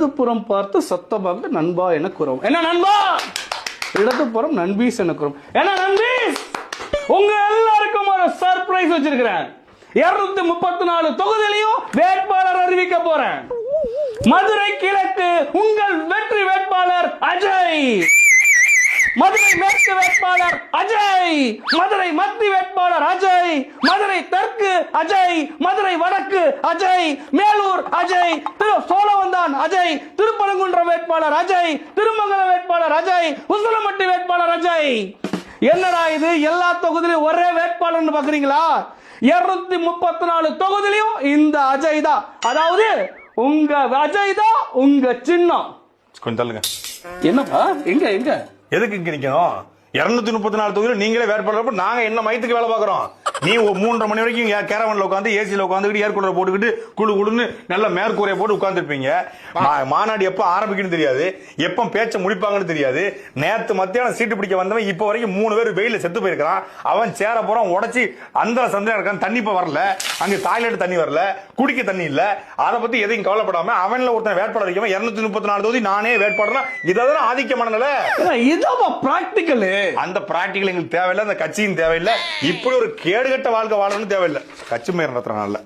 இடதுபுறம் பார்த்து சத்தமாக நண்பா என கூறும் என்ன நண்பா? இடதுபுறம் நண்பீஸ் என கூறும் என்ன நண்பீஸ்? உங்க எல்லாருக்கும் ஒரு சர்ப்ரைஸ் வச்சிருக்கிறேன். இருநூத்தி முப்பத்தி நாலு தொகுதியிலையும் வேட்பாளர் அறிவிக்க போறேன். மதுரை கிழக்கு உங்கள் வெற்றி வேட்பாளர் அஜய். மதுரை மேற்கு வேட்பாளர் அஜய். மதுரை மத்திய வேட்பாளர் அஜய். மதுரை தெற்கு அஜய். மதுரை வடக்கு அஜய். மேலூர் அஜய். திரு சோழவந்தான் அஜய். திருப்பரங்குன்றம் வேட்பாளர் அஜய். திருமங்கலம் வேட்பாளர் அஜய். உசிலம்பட்டி வேட்பாளர் அஜய். என்னடா இது? எல்லா தொகுதியிலும் ஒரே வேட்பாளர்னு பாக்குறீங்களா? இருநூத்தி முப்பத்தி நாலு தொகுதியிலையும் இந்த அஜய் தான். அதாவது உங்க அஜய் தான் உங்க சின்னம். கொஞ்சம் தள்ளுங்க. என்னப்பா? எங்க எங்க? எதுக்கு இங்க நிக்கணும்? இருநூத்தி முப்பத்தி நாலு தொகுதியில் நீங்களே வேட்பாளர். நாங்க என்ன மயத்துக்கு வேலை பார்க்கறோம்? நீ ஒரு மூன்றரை மணி வரைக்கும் கேரவன்ல உட்காந்து ஏசியில் உட்காந்துக்கிட்டு ஏர் கூலர் போட்டுக்கிட்டு குழு குழுன்னு நல்ல மேற்கூரையை போட்டு உட்காந்துருப்பீங்க மாநாடு எப்போ ஆரம்பிக்குன்னு தெரியாது. எப்போ பேச்ச முடிப்பாங்கன்னு தெரியாது. நேத்து மத்தியானம் சீட்டு பிடிக்க வந்தவன் இப்போ வரைக்கும் மூணு பேர் வெயில செத்து போயிருக்கான் அவன் சேர போறான் உடைச்சி அந்த சந்தையா இருக்கான் தண்ணி இப்ப வரல. அங்க டாய்லெட் தண்ணி வரல குடிக்க தண்ணி இல்ல. அதை பத்தி எதையும் கவலைப்படாம அவன்ல ஒருத்தன் வேட்பாளர் வைக்காம இருநூத்தி முப்பத்தி நாலு தொகுதி நானே வேட்பாளர்னா இதான் ஆதிக்க மனநிலை? இதாப்பா பிராக்டிக்கலு அந்த பிராக்டிகல் எங்களுக்கு தேவையில்லை அந்த கட்சியும் தேவையில்லை. இப்படி ஒரு கேடுகட்ட வாழ்க்கை வாழணும்னு தேவையில்லை. கட்சி மேயர் நடத்துறனால